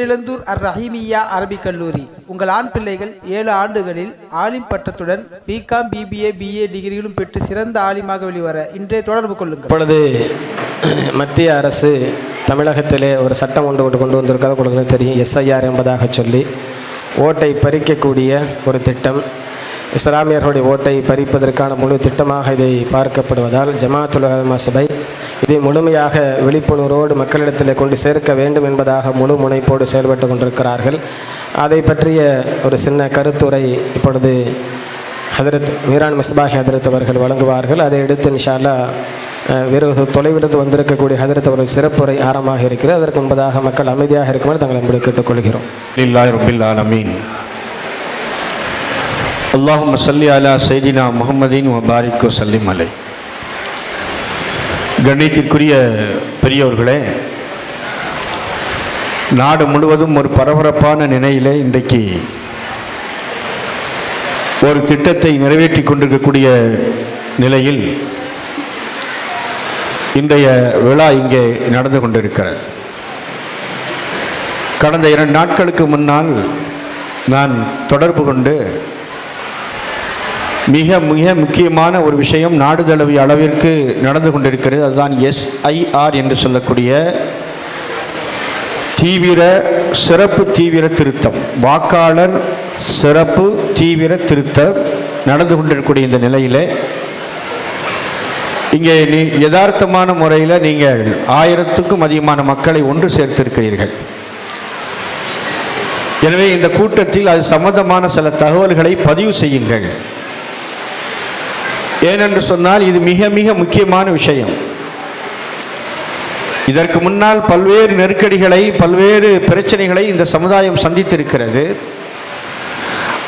பேரிழந்தூர் அர் ரஹீமியா அரபிக் கல்லூரி. உங்கள் ஆண் பிள்ளைகள் ஏழு ஆண்டுகளில் ஆலிம் பட்டத்துடன் பிகாம் பிபிஏ பிஏ டிகிரிகளும் பெற்று சிறந்த ஆலிமாக வெளிவர இன்றே தொடர்பு கொள்ளுங்கள். இப்பொழுது மத்திய அரசு தமிழகத்திலே ஒரு சட்டம் ஒன்று கொண்டு கொண்டு வந்திருக்கிறது. உங்களுக்கு தெரியும் எஸ்ஐஆர் என்பதாக சொல்லி. ஓட்டை பறிக்கக்கூடிய ஒரு திட்டம். இஸ்லாமியர்களுடைய ஓட்டை பறிப்பதற்கான முழு திட்டமாக இதை பார்க்கப்படுவதால் ஜமாத்துல் சபை இதை முழுமையாக விழிப்புணர்வோடு மக்களிடத்தில் கொண்டு சேர்க்க வேண்டும் என்பதாக முழு முனைப்போடு செயல்பட்டு கொண்டிருக்கிறார்கள். அதை பற்றிய ஒரு சின்ன கருத்துரை இப்பொழுது ஹதரத் மீரான் மிஸ்பாஹி ஹதரத் அவர்கள் வழங்குவார்கள். அதை எடுத்து நிஷாலா வேறு தொலைவிடத்து வந்திருக்கக்கூடிய ஹதரத் அவர்கள் சிறப்புரை ஆரம்பமாக இருக்கிறது. அதற்கு முன்பதாக மக்கள் அமைதியாக இருக்குமாறு தங்களை அன்பு கேட்டுக்கொள்கிறோம். இல்லாய் ரபில் ஆலமீன். அல்லாஹும் சல்லி அலா சைதினா முகமதீன் வபாரிக் வசல்லிம் அலை கண்ணியத்திற்குரிய பெரியவர்களே நாடு முழுவதும் ஒரு பரபரப்பான நிலையிலே இன்றைக்கு ஒரு திட்டத்தை நிறைவேற்றி கொண்டிருக்கக்கூடிய நிலையில் இன்றைய விழா இங்கே நடந்து கொண்டிருக்கிறது. கடந்த இரண்டு நாட்களுக்கு முன்னால் நான் தொடர்பு கொண்டு மிக மிக முக்கியமான ஒரு விஷயம் நாடு தழுவிய அளவிற்கு நடந்து கொண்டிருக்கிறது. அதுதான் எஸ்ஐஆர் என்று சொல்லக்கூடிய தீவிர சிறப்பு தீவிர திருத்தம். வாக்காளர் சிறப்பு தீவிர திருத்தம் நடந்து கொண்டிருக்கக்கூடிய இந்த நிலையில் இங்கே நீ யதார்த்தமான முறையில் நீங்கள் ஆயிரத்துக்கும் அதிகமான மக்களை ஒன்று சேர்த்திருக்கிறீர்கள். எனவே இந்த கூட்டத்தில் அது சம்பந்தமான சில தகவல்களை பதிவு செய்யுங்கள். ஏனென்று சொன்னால் இது மிக மிக முக்கியமான விஷயம். இதற்கு முன்னால் பல்வேறு நெருக்கடிகளை பல்வேறு பிரச்சனைகளை இந்த சமுதாயம் சந்தித்திருக்கிறது.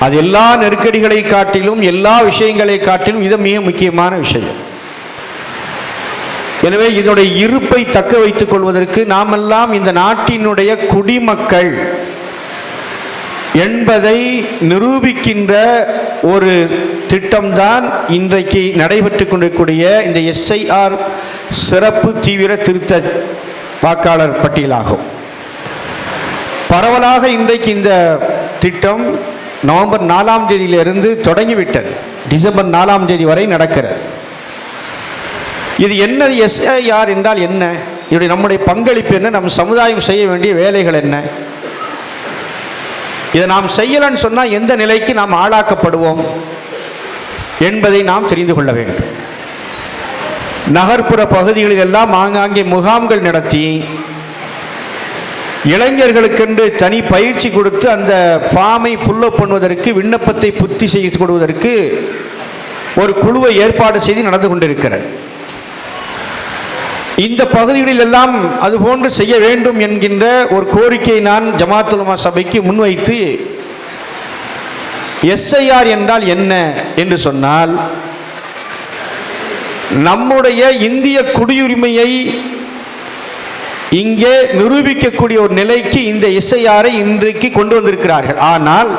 அது எல்லா நெருக்கடிகளை காட்டிலும் எல்லா விஷயங்களை காட்டிலும் இது மிக முக்கியமான விஷயம். எனவே இதனுடைய இருப்பை தக்க வைத்துக் கொள்வதற்கு நாமெல்லாம் இந்த நாட்டினுடைய குடிமக்கள் என்பதை நிரூபிக்கின்ற ஒரு திட்டம்தான் இன்றைக்கு நடைபெற்று கொண்டிருக்கூடிய இந்த எஸ்ஐஆர் சிறப்பு தீவிர திருத்த வாக்காளர் பட்டியலாகும். பரவலாக இன்றைக்கு இந்த திட்டம் நவம்பர் நாலாம் தேதியிலிருந்து தொடங்கிவிட்டது. டிசம்பர் நாலாம் தேதி வரை நடக்கிறது. இது என்ன எஸ்ஐஆர் என்றால் என்ன? இதனுடைய நம்முடைய பங்களிப்பு என்ன? நம் சமுதாயம் செய்ய வேண்டிய வேலைகள் என்ன? இதை நாம் செய்யலன்னு சொன்னால் எந்த நிலைக்கு நாம் ஆளாக்கப்படுவோம்? என்பதை நாம் தெரிந்து கொள்ள வேண்டும். நகர்ப்புற பகுதிகளில் எல்லாம் ஆங்காங்கே முகாம்கள் நடத்தி இளைஞர்களுக்கென்று தனி பயிற்சி கொடுத்து அந்த ஃபார்மை ஃபுல்லப் பண்ணுவதற்கு விண்ணப்பத்தை புத்தி செய்து கொடுவதற்கு ஒரு குழுவை ஏற்பாடு செய்து நடந்து கொண்டிருக்கிறது. இந்த பகுதிகளில் எல்லாம் அதுபோன்று செய்ய வேண்டும் என்கின்ற ஒரு கோரிக்கையை நான் ஜமாத்துலமா சபைக்கு முன்வைத்து எஸ்ஐஆர் என்றால் என்ன என்று சொன்னால் நம்முடைய இந்திய குடியுரிமையை இங்கே நிரூபிக்கக்கூடிய ஒரு நிலைக்கு இந்த எஸ்ஐஆரை இன்றைக்கு கொண்டு வந்திருக்கிறார்கள். ஆனால்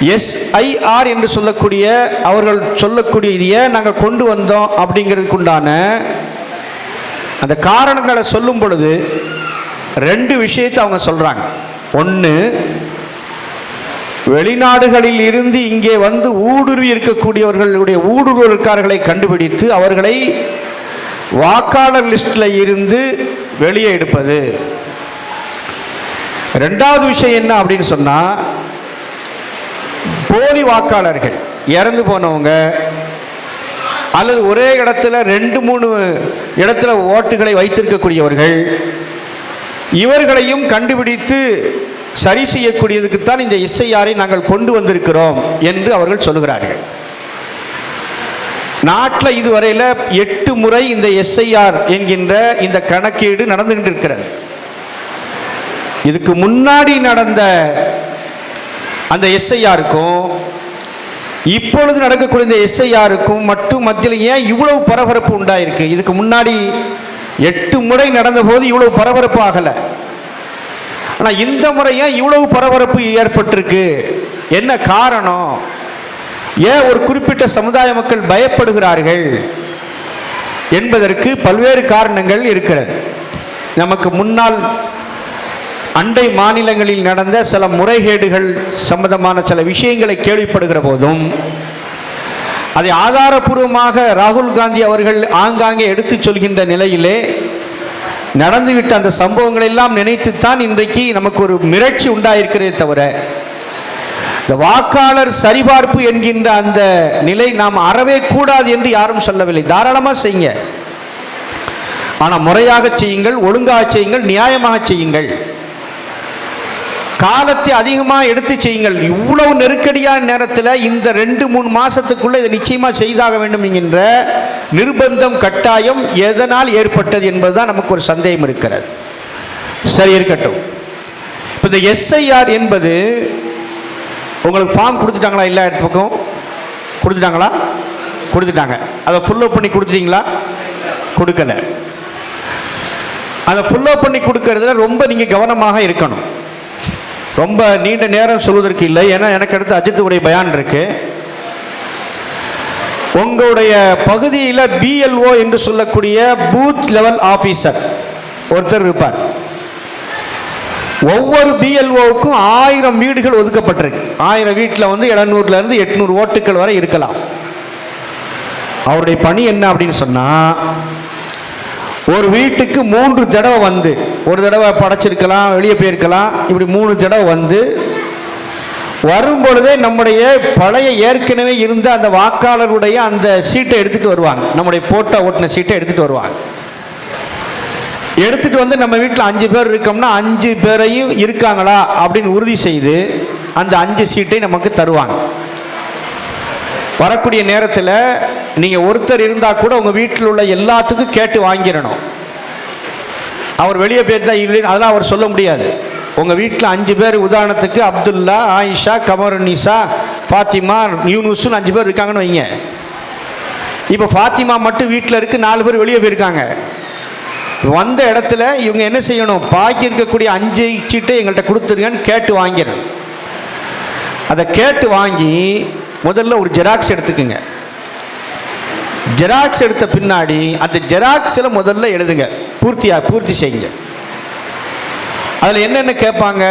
எஸ்ஐஆர் என்று சொல்லக்கூடிய அவர்கள் சொல்லக்கூடிய நாங்கள் கொண்டு வந்தோம் அப்படிங்கிறதுக்கு உண்டான அந்த காரணங்களை சொல்லும் பொழுது ரெண்டு விஷயத்தை அவங்க சொல்கிறாங்க ஒன்று வெளிநாடுகளில் இருந்து இங்கே வந்து ஊடுருவி இருக்கக்கூடியவர்களுடைய ஊடுருவல்காரர்களை கண்டுபிடித்து அவர்களை வாக்காளர் லிஸ்டில் இருந்து வெளியே எடுப்பது. ரெண்டாவது விஷயம் என்ன அப்படின்னு சொன்னால் போலி வாக்காளர்கள் இறந்து போனவங்க அல்லது ஒரே இடத்துல ரெண்டு மூணு இடத்துல ஓட்டுகளை வைத்திருக்கக்கூடியவர்கள் இவர்களையும் கண்டுபிடித்து சரி செய்யக்கூடியதுக்குத்தான் இந்த இசையாரை நாங்கள் கொண்டு வந்திருக்கிறோம் என்று அவர்கள் சொல்லுகிறார்கள். நாட்டில் இதுவரையில் எட்டு முறை இந்த எஸ்ஐஆர் என்கின்ற இந்த கணக்கீடு நடந்துகிட்டு இருக்கிறது இதுக்கு முன்னாடி நடந்த அந்த எஸ்ஐஆருக்கும் இப்பொழுது நடக்கக்கூடிய இந்த எஸ்ஐஆருக்கும் மட்டும் மத்தியில் ஏன் இவ்வளவு பரபரப்பு உண்டாயிருக்கு? இதுக்கு முன்னாடி எட்டு முறை நடந்தபோது இவ்வளவு பரபரப்பு ஆகலை. ஆனால் இந்த முறை ஏன் இவ்வளவு பரபரப்பு ஏற்பட்டிருக்கு? என்ன காரணம்? ஏன் ஒரு குறிப்பிட்ட சமுதாய மக்கள் பயப்படுகிறார்கள்? என்பதற்கு பல்வேறு காரணங்கள் இருக்கிறது. நமக்கு முன்னால் அண்டை மாநிலங்களில் நடந்த சில முறைகேடுகள் சம்பந்தமான சில விஷயங்களை கேள்விப்படுகிற போதும் அதை ஆதாரபூர்வமாக ராகுல் காந்தி அவர்கள் ஆங்காங்கே எடுத்துச் சொல்கின்ற நிலையிலே நடந்துவிட்ட அந்த சம்பவங்களை எல்லாம் நினைத்துத்தான் இன்றைக்கு நமக்கு ஒரு மிரட்சி உண்டாயிருக்கிறதே தவிர இந்த வாக்காளர் சரிபார்ப்பு என்கின்ற அந்த நிலை நாம் அறவே கூடாது என்று யாரும் சொல்லவில்லை. தாராளமாக செய்யுங்க. ஆனால் முறையாக செய்யுங்கள் ஒழுங்காக செய்யுங்கள் நியாயமாக செய்யுங்கள். காலத்தை அதிகமாக எடுத்து செய்யுங்கள். இவ்வளவு நெருக்கடியான நேரத்தில் இந்த ரெண்டு மூணு மாதத்துக்குள்ளே இதை நிச்சயமாக செய்தாக வேண்டும் என்கின்ற நிர்பந்தம் கட்டாயம் எதனால் ஏற்பட்டது என்பதுதான் நமக்கு ஒரு சந்தேகம் இருக்கிறது. சரி இருக்கட்டும். இப்போ இந்த எஸ்ஐஆர் என்பது உங்களுக்கு ஃபார்ம் கொடுத்துட்டாங்களா? எல்லா இடத்து பக்கம் கொடுத்துட்டாங்களா? கொடுத்துட்டாங்க. அதை ஃபுல்லப் பண்ணி கொடுத்துட்டீங்களா? கொடுக்கல. அதை ஃபுல்லப் பண்ணி கொடுக்கறதுல ரொம்ப நீங்கள் கவனமாக இருக்கணும். ரொம்ப நீண்ட நேரம் சொல்வதற்கு இல்லை. ஏன்னா எனக்கு அடுத்து அஜித்துடைய பயான் இருக்குது உங்களுடைய பகுதியில் பிஎல்ஓ என்று சொல்லக்கூடிய பூத் லெவல் ஆஃபீஸர் ஒருத்தர் இருப்பார். ஒவ்வொரு பிஎல்ஓவுக்கும் ஆயிரம் வீடுகள் ஒதுக்கப்பட்டிருக்கு. ஆயிரம் வீட்டில் வந்து எழுநூறுல இருந்து எட்நூறு ஓட்டுகள் வரை இருக்கலாம். அவருடைய பணி என்ன அப்படின்னு சொன்னால் ஒரு வீட்டுக்கு மூன்று தடவை வந்து ஒரு தடவை படைச்சிருக்கலாம் வெளியே போயிருக்கலாம் இப்படி மூணு தடவை வந்து வரும் பொழுதே நம்முடைய பழைய ஏற்கனவே இருந்த அந்த வாக்காளருடைய அந்த சீட்டை எடுத்துட்டு வருவாங்க. நம்முடைய போட்டோ ஓட்டின சீட்டை எடுத்துட்டு வருவாங்க. எடுத்துட்டு வந்து நம்ம வீட்டில் அஞ்சு பேர் இருக்கோம்னா அஞ்சு பேரையும் இருக்காங்களா அப்படின்னு உறுதி செய்து அந்த அஞ்சு சீட்டை நமக்கு தருவாங்க. வரக்கூடிய நேரத்தில் நீங்கள் ஒருத்தர் இருந்தால் கூட உங்கள் வீட்டில் உள்ள எல்லாத்துக்கும் கேட்டு வாங்கிடணும். அவர் வெளியே போயிருந்தா இல்லைன்னு அதெல்லாம் அவர் சொல்ல முடியாது. உங்கள் வீட்டில் அஞ்சு பேர் உதாரணத்துக்கு அப்துல்லா ஆயிஷா கமருனிசா ஃபாத்திமா யூனுஸ்னு அஞ்சு பேர் இருக்காங்கன்னு வைங்க. இப்போ ஃபாத்திமா மட்டும் வீட்டில் இருக்கு நாலு பேர் வெளியே போயிருக்காங்க. வந்த இடத்துல இவங்க என்ன செய்யணும்? பாக்கி இருக்கக்கூடிய அஞ்சு சீட்டை எங்கள்கிட்ட கொடுத்துருங்கன்னு கேட்டு வாங்கிடணும். அதை கேட்டு வாங்கி முதல்ல ஒரு ஜெராக்ஸ் எடுத்துக்குங்க. ஜெராக்ஸ் எடுத்த பின்னாடி அந்த ஜெராக்ஸில் முதல்ல எழுதுங்க. பூர்த்தியாக பூர்த்தி செய்யுங்க. அதில் என்னென்ன கேட்பாங்க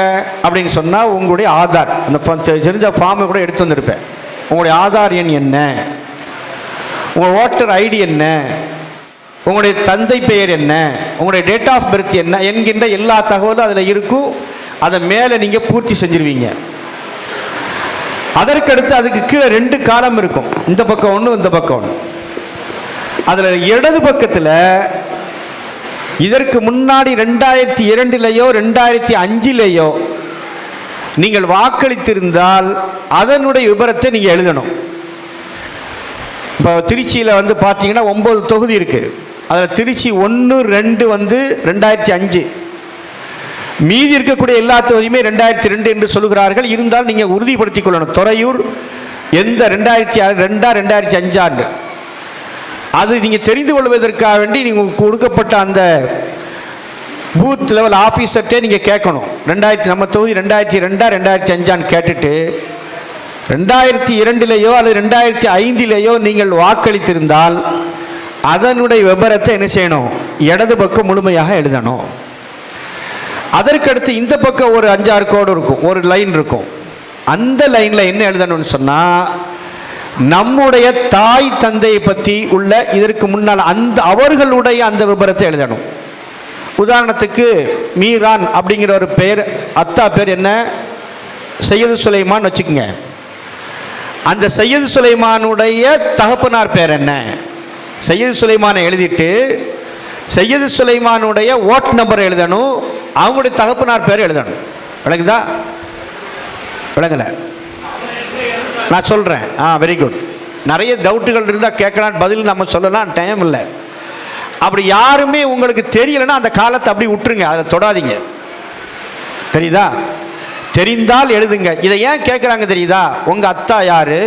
அப்படின்னு சொன்னால் உங்களுடைய ஆதார். அந்த தெரிஞ்ச ஃபார்மை கூட எடுத்து வந்திருப்பேன். உங்களுடைய ஆதார் எண் என்ன? உங்கள் ஓட்டர் ஐடி என்ன? உங்களுடைய தந்தை பெயர் என்ன? உங்களுடைய டேட் ஆஃப் பர்த் என்ன? என்கின்ற எல்லா தகவலும் அதில் இருக்கும். அதை மேலே நீங்கள் பூர்த்தி செஞ்சிருவீங்க. அதற்கடுத்து அதுக்கு கீழே ரெண்டு காலம் இருக்கும். இந்த பக்கம் ஒன்று இந்த பக்கம் ஒன்று அதில் இடது பக்கத்தில் இதற்கு முன்னாடி ரெண்டாயிரத்தி இரண்டிலேயோ ரெண்டாயிரத்தி அஞ்சிலேயோ நீங்கள் வாக்களித்திருந்தால் அதனுடைய விபரத்தை நீங்கள் எழுதணும். இப்போ திருச்சியில் வந்து பார்த்தீங்கன்னா ஒம்பது தொகுதி இருக்குது அதில் திருச்சி ஒன்று ரெண்டு வந்து ரெண்டாயிரத்தி அஞ்சு. மீதி இருக்கக்கூடிய எல்லா தொகுதியுமே ரெண்டாயிரத்தி ரெண்டு என்று சொல்லுகிறார்கள். இருந்தால் நீங்கள் உறுதிப்படுத்திக் கொள்ளணும். துறையூர் எந்த ரெண்டாயிரத்தி ஆறு ரெண்டா ரெண்டாயிரத்தி அஞ்சாண்டு அது நீங்கள் தெரிந்து கொள்வதற்காக வேண்டி நீங்கள் கொடுக்கப்பட்ட அந்த பூத் லெவல் ஆஃபீஸர்கிட்டே நீங்கள் கேட்கணும். ரெண்டாயிரத்தி நம்ம தொகுதி ரெண்டாயிரத்தி ரெண்டா ரெண்டாயிரத்தி அஞ்சான்னு கேட்டுட்டு ரெண்டாயிரத்தி இரண்டிலேயோ அல்லது ரெண்டாயிரத்தி ஐந்திலேயோ நீங்கள் வாக்களித்திருந்தால் அதனுடைய விபரத்தை என்ன செய்யணும்? இடது பக்கம் முழுமையாக எழுதணும். அதற்கடுத்து இந்த பக்கம் ஒரு அஞ்சாறு கோடு இருக்கும் ஒரு லைன் இருக்கும். அந்த லைனில் என்ன எழுதணும்னு சொன்னால் நம்முடைய தாய் தந்தையை பற்றி உள்ள இதற்கு முன்னால் அந்த அவர்களுடைய அந்த விபரத்தை எழுதணும். உதாரணத்துக்கு மீரான் அப்படிங்கிற ஒரு பெயர் அத்தா பேர் என்ன? சையது சுலைமான் வச்சுக்கோங்க. அந்த சையது சுலைமானுடைய தகப்பனார் பேர் என்ன? சையது சுலைமானை எழுதிட்டு சையது சுலைமானுடைய ஓட் நம்பர் எழுதணும் அவங்களுடைய தகப்பனார் பேர் எழுதணும். விளங்குதா விளங்கலை நான் சொல்கிறேன் ஆ வெரி குட் நிறைய டவுட்டுகள் இருந்தால் கேட்கலான்னு பதில் நம்ம சொல்லலாம் டைம் இல்லை. அப்படி யாருமே உங்களுக்கு தெரியலைன்னா அந்த காலத்தை அப்படி விட்டுருங்க அதை தொடாதீங்க. தெரியுதா? தெரிந்தால் எழுதுங்க. இதை ஏன் கேட்குறாங்க தெரியுதா? உங்கள் அத்தா யார்?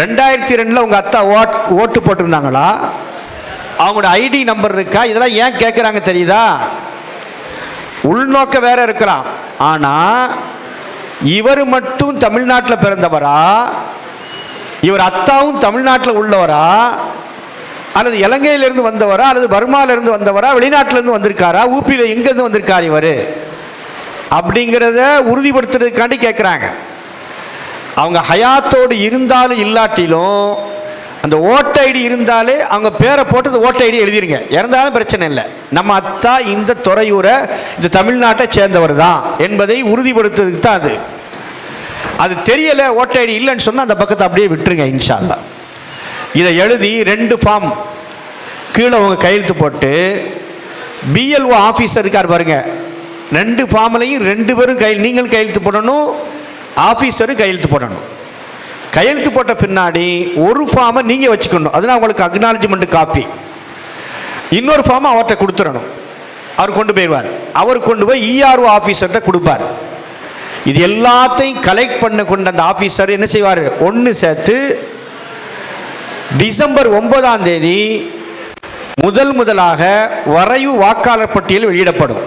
ரெண்டாயிரத்தி ரெண்டில் உங்கள் அத்தா ஓட் ஓட்டு போட்டிருந்தாங்களா? அவங்களோட ஐடி நம்பர் இருக்கா? இதெல்லாம் ஏன் கேட்குறாங்க தெரியுதா? உள்நோக்க வேற இருக்கலாம். ஆனால் இவர் மட்டும் தமிழ்நாட்டில் பிறந்தவரா? இவர் அத்தாவும் தமிழ்நாட்டில் உள்ளவரா? அல்லது இலங்கையிலிருந்து வந்தவரா? அல்லது பர்மாவிலிருந்து வந்தவரா? வெளிநாட்டிலேருந்து வந்திருக்காரா? ஊப்பியில் எங்கேருந்து வந்திருக்கார் இவர்? அப்படிங்கிறத உறுதிப்படுத்துறதுக்காண்டி கேட்குறாங்க அவங்க ஹயாத்தோடு இருந்தாலும் இல்லாட்டிலும் அந்த ஓட்டு ஐடி இருந்தாலே அவங்க பேரை போட்டு ஓட்டு ஐடி எழுதிருங்க. இறந்தாலும் பிரச்சனை இல்லை. நம்ம அத்தா இந்த துறையூரை இந்த தமிழ்நாட்டை சேர்ந்தவர் தான் என்பதை உறுதிப்படுத்துறதுக்கு தான் அது. அது தெரியலை ஓட்டு ஐடி இல்லைன்னு சொன்னால் அந்த பக்கத்தை அப்படியே விட்டுருங்க இன்ஷால்லா இதை எழுதி ரெண்டு ஃபார்ம் கீழே அவங்க கையெழுத்து போட்டு பிஎல்ஓ ஆஃபீஸர் இருக்கார் பாருங்க. ரெண்டு ஃபார்ம்லையும் ரெண்டு பேரும் கை நீங்கள் கையெழுத்து போடணும் ஆஃபீஸரும் கையெழுத்து போடணும். கையெழுத்து போட்ட பின்னாடி ஒரு ஃபார்மை நீங்கள் வச்சுக்கணும். அதுதான் உங்களுக்கு அக்னாலஜ்மெண்ட் காப்பி இன்னொரு ஃபார்மை அவர்கிட்ட கொடுத்துடணும். அவர் கொண்டு போயிடுவார். அவர் கொண்டு போய் இஆர்ஓ ஆஃபீஸர்கிட்ட கொடுப்பார். இது எல்லாத்தையும் கலெக்ட் பண்ண கொண்ட அந்த ஆஃபீஸர் என்ன செய்வார்? ஒன்று சேர்த்து டிசம்பர் ஒன்பதாம் தேதி முதல் முதலாக வரைவு வாக்காளர் பட்டியல் வெளியிடப்படும்.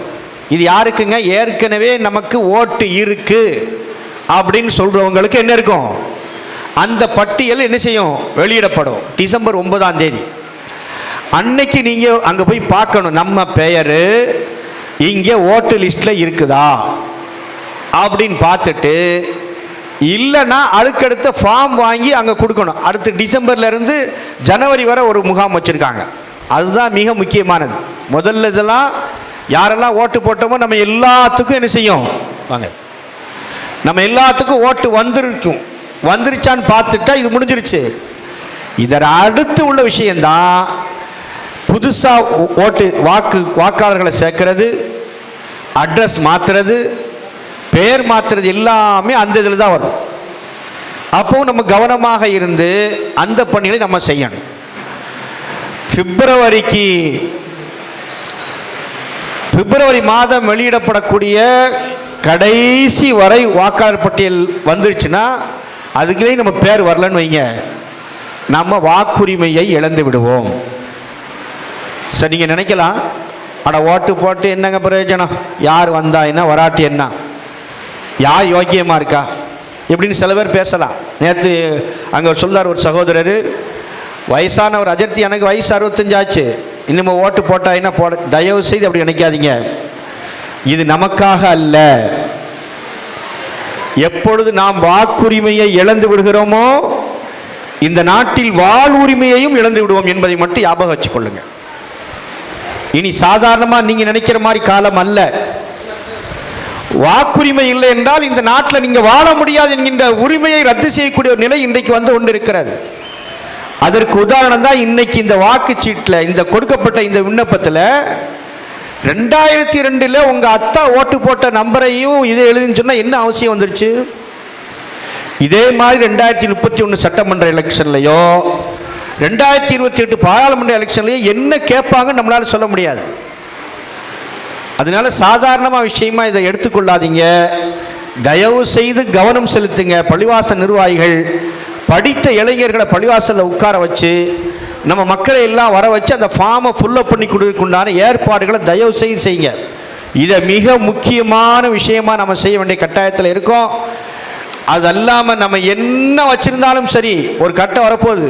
இது யாருக்குங்க? ஏற்கனவே நமக்கு ஓட்டு இருக்கு. அப்படின்னு சொல்றவங்களுக்கு என்ன இருக்கும்? அந்த பட்டியல் என்ன செய்யும்? வெளியிடப்படும். டிசம்பர் ஒன்பதாம் தேதி. அன்னைக்கு நீங்க அங்க போய் பார்க்கணும். நம்ம பெயர் இங்கே ஓட்டு லிஸ்ட்ல இருக்குதா? அப்படின்னு பார்த்துட்டு இல்லைன்னா அடுக்கடுத்த ஃபார்ம் வாங்கி அங்கே கொடுக்கணும். அடுத்து டிசம்பர்ல இருந்து ஜனவரி வரை ஒரு முகாம் வச்சுருக்காங்க. அதுதான் மிக முக்கியமானது. முதல்ல இதெல்லாம் யாரெல்லாம் ஓட்டு போட்டோமோ நம்ம எல்லாத்துக்கும் என்ன செய்யும்? வாங்க. நம்ம எல்லாத்துக்கும் ஓட்டு வந்திருக்கும். வந்துருச்சான்னு பார்த்துட்டா இது முடிஞ்சிருச்சு. இதர் அடுத்து உள்ள விஷயந்தான் புதுசாக ஓட்டு வாக்கு வாக்காளர்களை சேர்க்கறது அட்ரஸ் மாற்றுறது பெயர் மாற்றுறது எல்லாமே அந்த இதில் தான் வரும். அப்போ நம்ம கவனமாக இருந்து அந்த பணிகளை நம்ம செய்யணும். பிப்ரவரிக்கு பிப்ரவரி மாதம் வெளியிடப்படக்கூடிய கடைசி வரை வாக்காளர் பட்டியல் வந்துருச்சுன்னா அதுக்குள்ளே நம்ம பேர் வரலன்னு வைங்க. நம்ம வாக்குரிமையை இழந்து விடுவோம். சரி நீங்கள் நினைக்கலாம். அட ஓட்டு போட்டு என்னங்க பிரயோஜனம்? யார் வந்தா என்ன வராட்டி என்ன? யார் யோக்கியமாக இருக்கா? எப்படின்னு சில பேர் பேசலாம். நேற்று அங்கே சொல்றார் ஒரு சகோதரர் வயசானவர் அஜர்த்தி எனக்கு வயசு அறுபத்தஞ்சாச்சு இன்னும் ஓட்டு போட்டா என்ன போட தயவு செய்து அப்படி நினைக்காதீங்க. இது நமக்காக அல்ல. எப்பொழுது நாம் வாக்குரிமையை இழந்து விடுகிறோமோ இந்த நாட்டில் வாழ் உரிமையையும் இழந்து விடுவோம் என்பதை மட்டும் ஞாபகம் வச்சுக்கொள்ளுங்க. இனி சாதாரணமாக நீங்கள் நினைக்கிற மாதிரி காலம் அல்ல. வாக்குரிமை இல்லை என்றால் இந்த நாட்டில் நீங்கள் வாழ முடியாது என்கின்ற உரிமையை ரத்து செய்யக்கூடிய ஒரு நிலை இன்றைக்கு வந்து கொண்டு இருக்கிறது அதற்கு உதாரணம் தான் இன்னைக்கு இந்த வாக்குச்சீட்டில் இந்த கொடுக்கப்பட்ட இந்த விண்ணப்பத்தில் ரெண்டாயிரத்தி ரெண்டில் உங்கள் அத்தா ஓட்டு போட்ட நம்பரையும் இதை எழுதுன்னு சொன்னால் என்ன அவசியம் வந்துருச்சு? இதே மாதிரி ரெண்டாயிரத்தி முப்பத்தி ஒன்று சட்டமன்ற எலெக்ஷன்லையோ ரெண்டாயிரத்தி இருபத்தி எட்டு பாராளுமன்ற எலெக்ஷன்லையோ என்ன கேட்பாங்க நம்மளால சொல்ல முடியாது. அதனால சாதாரணமாக விஷயமா இதை எடுத்துக்கொள்ளாதீங்க. தயவு செய்து கவனம் செலுத்துங்க. பள்ளிவாசல் நிர்வாகிகள் படித்த இளைஞர்களை பள்ளிவாசலில் உட்கார வச்சு நம்ம மக்களை எல்லாம் வர வச்சு அந்த ஃபார்மை ஃபுல்லப் பண்ணி கொடுக்குண்டான ஏற்பாடுகளை தயவு செய்து செய்யுங்க. இதை மிக முக்கியமான விஷயமா நம்ம செய்ய வேண்டிய கட்டாயத்தில் இருக்கோம். அது அல்லாமல் நம்ம என்ன வச்சிருந்தாலும் சரி ஒரு கட்டம் வரப்போகுது.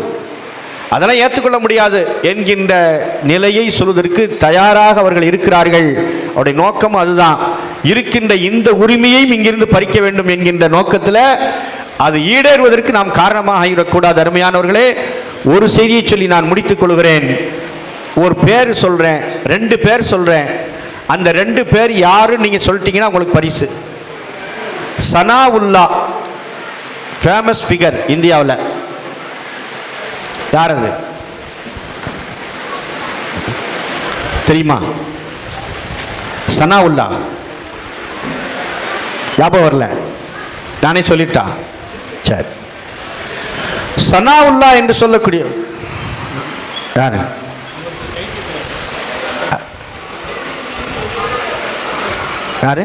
அதெல்லாம் ஏற்றுக்கொள்ள முடியாது என்கின்ற நிலையை சொல்வதற்கு தயாராக அவர்கள் இருக்கிறார்கள். அவருடைய நோக்கம் அதுதான். இருக்கின்ற இந்த உரிமையையும் இங்கிருந்து பறிக்க வேண்டும் என்கின்ற நோக்கத்தில் அது ஈடேறுவதற்கு நாம் காரணமாக ஆகிவிடக்கூடாது அருமையானவர்களே ஒரு செய்தியை சொல்லி நான் முடித்துக் கொள்கிறேன். ஒரு பேர் சொல்கிறேன் ரெண்டு பேர் சொல்கிறேன் அந்த ரெண்டு பேர் யாருன்னு நீங்கள் சொல்லிட்டீங்கன்னா உங்களுக்கு பரிசு. சனாவுல்லா ஃபேமஸ் ஃபிகர் இந்தியாவில். யார் அது? தெரியுமா? சனாவுல்லா. ஞாபகம் வரல. நானே சொல்லிட்டா? சரி. சனாவுல்லா என்று சொல்லக்கூடிய யாரு? யாரு?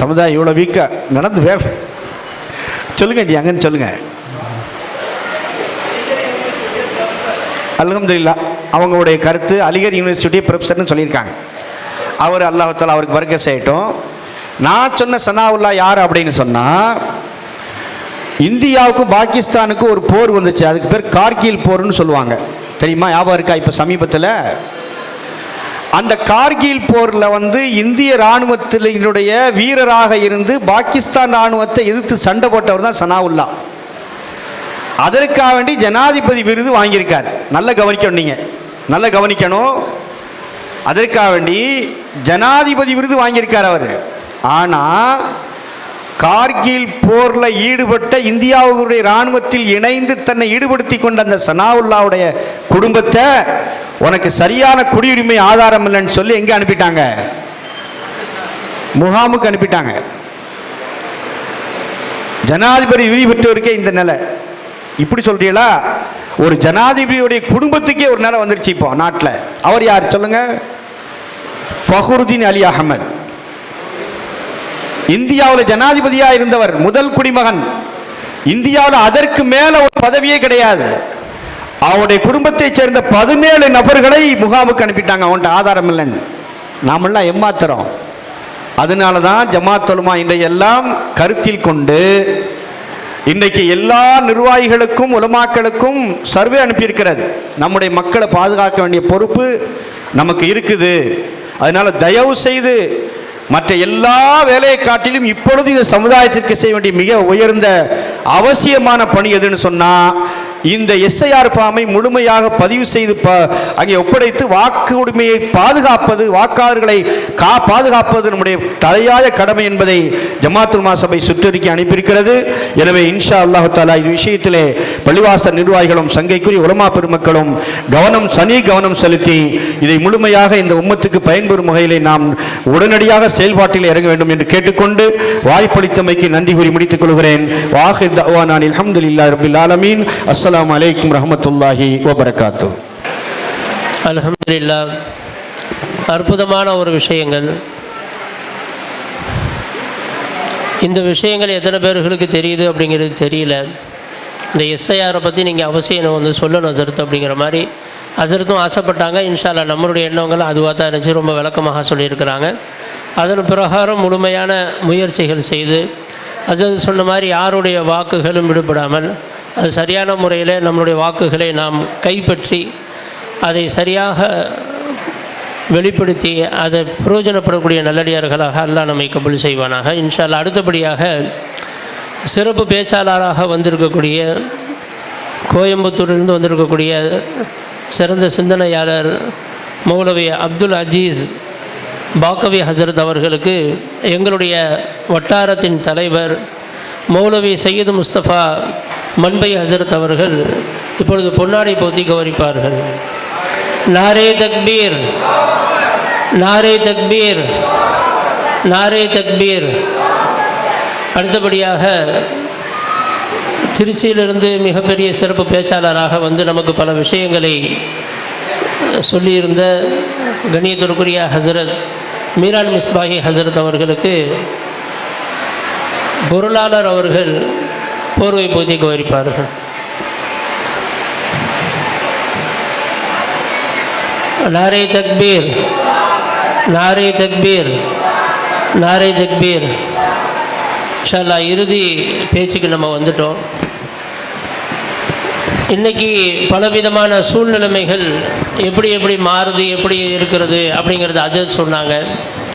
சமுதாயம் இவ்வளோ வீக்காக நடந்து வே சொல்லுங்க நீ அங்கன்னு சொல்லுங்க. அல்ஹம்துலில்லா அவங்களுடைய கருத்து அலிகர் யூனிவர்சிட்டி ப்ரொஃபஸர்னு சொல்லியிருக்காங்க. அவர் அல்லாஹத்தால் அவருக்கு வர்க்க செய்யட்டும். நான் சொன்ன சனாவுல்லா யார் அப்படின்னு சொன்னால் இந்தியாவுக்கும் பாகிஸ்தானுக்கும் ஒரு போர் வந்துச்சு. அதுக்கு பேர் கார்கில் போர்னு சொல்லுவாங்க. தெரியுமா? ஞாபகம் இருக்கா? இப்போ சமீபத்தில்? அந்த கார்கில் போரில் வந்து இந்திய இராணுவத்தினுடைய வீரராக இருந்து பாகிஸ்தான் இராணுவத்தை எதிர்த்து சண்டை போட்டவர் தான் சனாவுல்லா. அதற்காக வேண்டி ஜனாதிபதி விருது வாங்கியிருக்கார். நல்லா கவனிக்கணும் நீங்கள் நல்லா கவனிக்கணும். அதற்காக வேண்டி ஜனாதிபதி விருது வாங்கியிருக்கார் அவர். ஆனால் கார்கில் போரில் ஈடுபட்ட இந்தியாவுடைய இராணுவத்தில் இணைந்து தன்னை ஈடுபடுத்தி கொண்ட அந்த சனாவுல்லாவுடைய குடும்பத்தை உனக்கு சரியான குடியுரிமை ஆதாரம் இல்லைன்னு சொல்லி எங்கே அனுப்பிட்டாங்க? முகாமுக்கு அனுப்பிட்டாங்க. ஜனாதிபதி விதி பெற்றவருக்கே இந்த நிலை. இப்படி சொல்றீங்களா? ஒரு ஜனாதிபதியுடைய குடும்பத்துக்கே ஒரு நிலை வந்துருச்சு இப்போ நாட்டில். அவர் யார் சொல்லுங்க? ஃபஹருதீன் அலி அகமது இந்தியாவில் ஜனாதிபதியாக இருந்தவர் முதல் குடிமகன். இந்தியாவில் அதற்கு மேலே ஒரு பதவியே கிடையாது. அவருடைய குடும்பத்தைச் சேர்ந்த பதினேழு நபர்களை முகாமுக்கு அனுப்பிட்டாங்க அவன்கிட்ட ஆதாரம் இல்லைன்னு. நாமெல்லாம் ஏமாத்துறோம். அதனால தான் ஜமாத்தலுமா இன்றைய எல்லாம் கருத்தில் கொண்டு இன்றைக்கு எல்லா நிர்வாகிகளுக்கும் உலமாக்களுக்கும் சர்வே அனுப்பியிருக்கிறது. நம்முடைய மக்களை பாதுகாக்க வேண்டிய பொறுப்பு நமக்கு இருக்குது. அதனால் தயவு செய்து மற்ற எல்லா வேலையை காட்டிலும் இப்பொழுது இந்த சமுதாயத்திற்கு செய்ய வேண்டிய மிக உயர்ந்த அவசியமான பணி எதுன்னு சொன்னால் இந்த எஸ்ஐஆர் ஃபார்மை முழுமையாக பதிவு செய்து ப அங்கே ஒப்படைத்து வாக்கு உரிமையை பாதுகாப்பது வாக்காளர்களை கா பாதுகாப்பது நம்முடைய தலையாய கடமை என்பதை ஜமாத்துல் சபை சுற்றறிக்கை அனுப்பியிருக்கிறது. எனவே இன்ஷா அல்லாஹாலா இது விஷயத்திலே பள்ளிவாசல் நிர்வாகிகளும் சங்கைக்குரிய உலமா பெருமக்களும் கவனம் சனி கவனம் செலுத்தி இதை முழுமையாக இந்த உம்மத்துக்கு பயன்பெறும் வகையிலே நாம் உடனடியாக செயல்பாட்டில் இறங்க வேண்டும் என்று கேட்டுக்கொண்டு வாய்ப்பளித்தமைக்கு நன்றி கூறி முடித்துக் கொள்கிறேன். வாஹிர் தவானான் அல்ஹம்துலில்லாஹி ரபில் ஆலமீன். அஸ்லாம் அலைக்கும் ரஹமத்துல்லாஹி வபரகாத்து அலமதுல்லா அற்புதமான ஒரு விஷயங்கள். இந்த விஷயங்கள் எத்தனை பேர்களுக்கு தெரியுது அப்படிங்கிறது தெரியல. இந்த எஸ்ஐஆரை பற்றி நீங்கள் அவசியம் வந்து சொல்லணும் அசரத் அப்படிங்கிற மாதிரி. அசரத்தும் ஆசைப்பட்டாங்க. இன்ஷால்லா நம்மளுடைய எண்ணங்கள் அதுவாக தான் இருந்துச்சு. ரொம்ப விளக்கமாக சொல்லியிருக்கிறாங்க. அதன் பிரகாரம் முழுமையான முயற்சிகள் செய்து அசரத் சொன்ன மாதிரி யாருடைய வாக்குகளும் விடுபடாமல் அது சரியான முறையில் நம்மளுடைய வாக்குகளை நாம் கைப்பற்றி அதை சரியாக வெளிப்படுத்தி அதை பிரயோஜனப்படக்கூடிய நல்லடியார்களாக அல்லாஹ் நம்மை கபுல் செய்வானாக. இன்ஷால்லா அடுத்தபடியாக சிறப்பு பேச்சாளராக வந்திருக்கக்கூடிய கோயம்புத்தூரிலிருந்து வந்திருக்கக்கூடிய சிறந்த சிந்தனையாளர் மௌலவி அப்துல் அஜீஸ் பாக்கவி ஹசரத் அவர்களுக்கு எங்களுடைய வட்டாரத்தின் தலைவர் மௌலவி சையது முஸ்தபா மண்பை ஹசரத் அவர்கள் இப்பொழுது பொன்னாடை போத்தி கௌரிப்பார்கள் நாரே தக்பீர் நாரே தக்பீர் நாரே தக்பீர். அடுத்தபடியாக திருச்சியிலிருந்து மிகப்பெரிய சிறப்பு பேச்சாளராக வந்து நமக்கு பல விஷயங்களை சொல்லியிருந்த கண்ணியத்திற்குரிய ஹசரத் மீரான் மிஸ்பாஹி ஹசரத் அவர்களுக்கு பொருளாளர் அவர்கள் போர்வை பூஜை கௌரிப்பார்கள். நாரே தக்பீர் நாரே தக்பீர் நாரே தக்பீர். இன்ஷால்லா இறுதி பேச்சுக்கு நம்ம வந்துட்டோம். இன்னைக்கு பலவிதமான சூழ்நிலைமைகள் எப்படி எப்படி மாறுது எப்படி இருக்கிறது அப்படிங்கிறத அஜத் சொன்னாங்க.